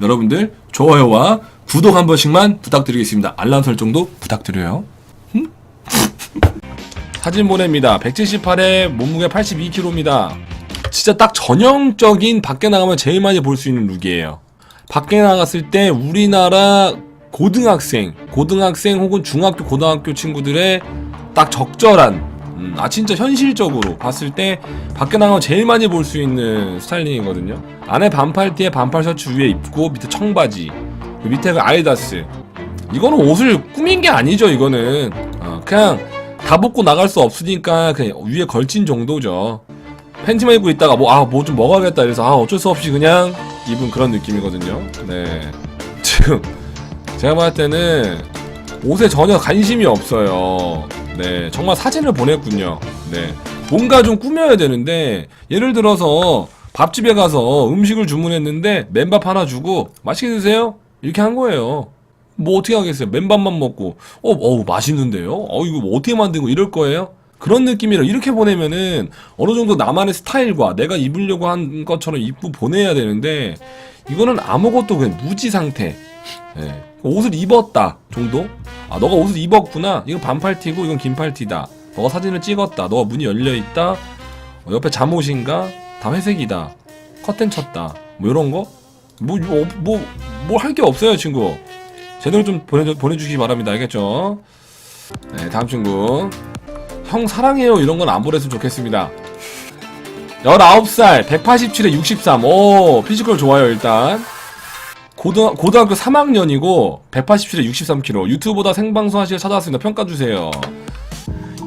여러분들 좋아요와 구독 한 번씩만 부탁드리겠습니다. 알람 설정도 부탁드려요. 흠? 사진 보냅니다. 178에 몸무게 82kg입니다. 진짜 딱 전형적인 밖에 나가면 제일 많이 볼 수 있는 룩이에요. 밖에 나갔을 때 우리나라 고등학생, 고등학생 혹은 중학교, 고등학교 친구들의 딱 적절한, 음, 아 진짜 현실적으로 봤을 때 밖에 나가면 제일 많이 볼 수 있는 스타일링이거든요. 안에 반팔 티에 반팔 셔츠 위에 입고 밑에 청바지, 그 밑에 그 아이다스. 이거는 옷을 꾸민 게 아니죠. 이거는 어, 그냥 다 벗고 나갈 수 없으니까 그냥 위에 걸친 정도죠. 팬티만 입고 있다가 뭐 아 뭐 좀 먹어야겠다 그래서 아 어쩔 수 없이 그냥 입은 그런 느낌이거든요. 네 지금 제가 봤을 때는 옷에 전혀 관심이 없어요. 네 정말 사진을 보냈군요. 네 뭔가 좀 꾸며야 되는데 예를 들어서 밥집에 가서 음식을 주문했는데 맨밥 하나 주고 맛있게 드세요 이렇게 한 거예요. 뭐 어떻게 하겠어요? 맨밥만 먹고 어, 어우 맛있는데요? 어 이거 뭐 어떻게 만든 거 이럴 거예요? 그런 느낌이라 이렇게 보내면은 어느 정도 나만의 스타일과 내가 입으려고 한 것처럼 입고 보내야 되는데 이거는 아무것도 그냥 무지 상태. 예. 옷을 입었다 정도? 아 너가 옷을 입었구나. 이건 반팔티고 이건 긴팔티다. 너가 사진을 찍었다. 너가 문이 열려 있다. 어, 옆에 잠옷인가? 다 회색이다. 커튼 쳤다. 뭐 이런 거? 뭐 뭐 뭐 할 게 없어요 친구. 제대로 좀 보내 보내주시기 바랍니다. 알겠죠? 네 다음 친구. 형 사랑해요 이런 건 안 보냈으면 좋겠습니다. 19살 187에 63 오, 피지컬 좋아요 일단. 고등, 고등학교 3학년이고 187에 63kg 유튜브보다 생방송 하시려 찾아왔습니다. 평가주세요.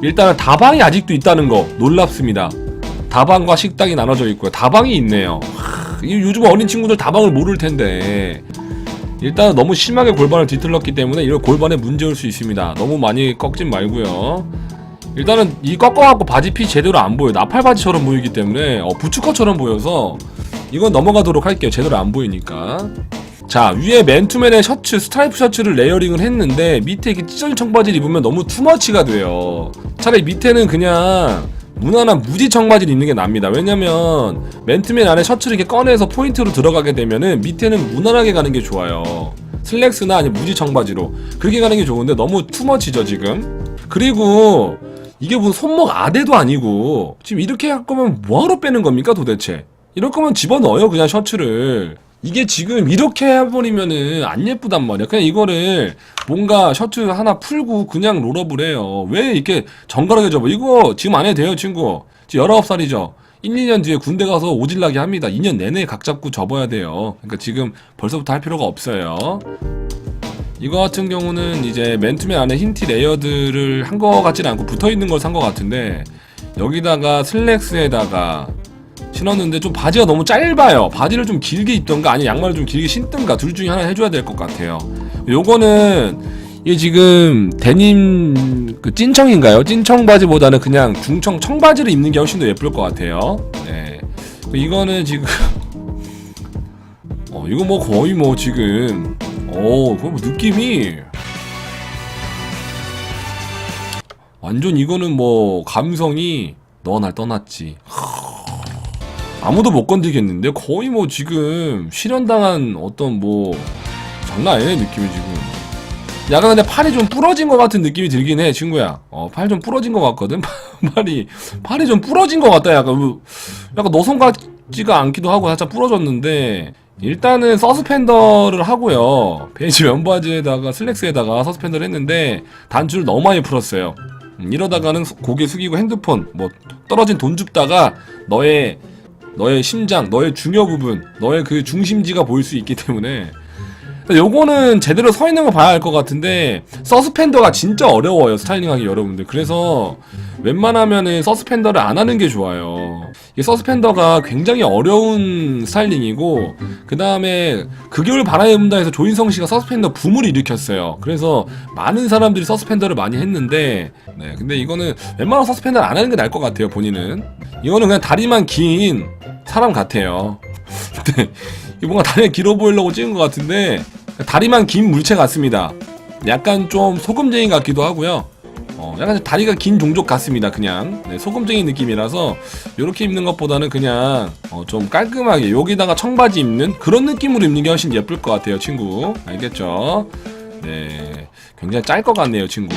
일단은 다방이 아직도 있다는 거 놀랍습니다. 다방과 식당이 나눠져 있고요. 다방이 있네요. 하, 이 요즘 어린 친구들 다방을 모를 텐데. 일단 너무 심하게 골반을 뒤틀렀기 때문에 이런 골반에 문제 올 수 있습니다. 너무 많이 꺾진 말고요 일단은 이 꺾어갖고 바지 핏 제대로 안 보여. 나팔 바지처럼 보이기 때문에 어, 부츠컷처럼 보여서 이건 넘어가도록 할게요. 제대로 안 보이니까. 자 위에 맨투맨의 셔츠 스트라이프 셔츠를 레이어링을 했는데 밑에 이렇게 찢어진 청바지를 입으면 너무 투머치가 돼요. 차라리 밑에는 그냥 무난한 무지 청바지를 입는 게 납니다. 왜냐면 맨투맨 안에 셔츠를 이렇게 꺼내서 포인트로 들어가게 되면은 밑에는 무난하게 가는 게 좋아요. 슬랙스나 아니면 무지 청바지로. 그렇게 가는 게 좋은데 너무 투머치죠 지금. 그리고 이게 무슨 손목 아대도 아니고 지금 이렇게 할 거면 뭐하러 빼는 겁니까 도대체? 이럴 거면 집어넣어요 그냥 셔츠를. 이게 지금 이렇게 해버리면은 안 예쁘단 말이야. 그냥 이거를 뭔가 셔츠 하나 풀고 그냥 롤업을 해요. 왜 이렇게 정갈하게 접어? 이거 지금 안 해도 돼요 친구. 지금 19살이죠. 1, 2년 뒤에 군대 가서 오질나게 합니다. 2년 내내 각 잡고 접어야 돼요. 그러니까 지금 벌써부터 할 필요가 없어요 이거 같은 경우는 이제 맨투맨 안에 흰티 레이어드를 한 거 같진 않고 붙어 있는 걸 산 거 같은데 여기다가 슬랙스에다가 신었는데 좀 바지가 너무 짧아요. 바지를 좀 길게 입던가 아니 양말을 좀 길게 신던가 둘 중에 하나 해줘야 될 것 같아요. 요거는 이게 지금 데님 그 찐청인가요? 찐청 바지보다는 그냥 중청 청바지를 입는 게 훨씬 더 예쁠 것 같아요. 네. 이거는 지금 어 이거 뭐 거의 뭐 지금 어, 그뭐 느낌이 완전 이거는 뭐 감성이 너와 날 떠났지. 아무도 못 건드리겠는데 거의 뭐 지금 실현당한 어떤 뭐 장난 아니네 느낌이 지금. 약간 근데 팔이 좀 부러진 것 같은 느낌이 들긴 해 친구야. 어, 팔 좀 부러진 것 같거든. 팔이 팔이 좀 부러진 것 같다. 약간 뭐, 약간 너손 같지가 않기도 하고 살짝 부러졌는데 일단은 서스펜더를 하고요. 베이지 면바지에다가 슬랙스에다가 서스펜더를 했는데 단추를 너무 많이 풀었어요. 음, 이러다가는 수- 고개 숙이고 핸드폰 뭐 떨어진 돈 줍다가 너의 너의 심장, 너의 중요 부분, 너의 그 중심지가 보일 수 있기 때문에 요거는 제대로 서 있는 거 봐야 할 것 같은데 서스펜더가 진짜 어려워요 스타일링하기 여러분들 그래서 웬만하면은 서스펜더를 안 하는 게 좋아요 이 서스펜더가 굉장히 어려운 스타일링이고 그 다음에 극욕을 바라본다 해서 조인성 씨가 서스펜더 붐을 일으켰어요 그래서 많은 사람들이 서스펜더를 많이 했는데 네 근데 이거는 웬만하면 서스펜더를 안 하는 게 나을 것 같아요 본인은 이거는 그냥 다리만 긴 사람 같아요 네. 이게 뭔가 다리가 길어 보이려고 찍은 것 같은데 다리만 긴 물체 같습니다. 약간 좀 소금쟁이 같기도 하고요. 어, 약간 다리가 긴 종족 같습니다. 그냥 네, 소금쟁이 느낌이라서 이렇게 입는 것보다는 그냥 어, 좀 깔끔하게 여기다가 청바지 입는 그런 느낌으로 입는 게 훨씬 예쁠 것 같아요, 친구. 알겠죠? 네, 굉장히 짤 것 같네요, 친구.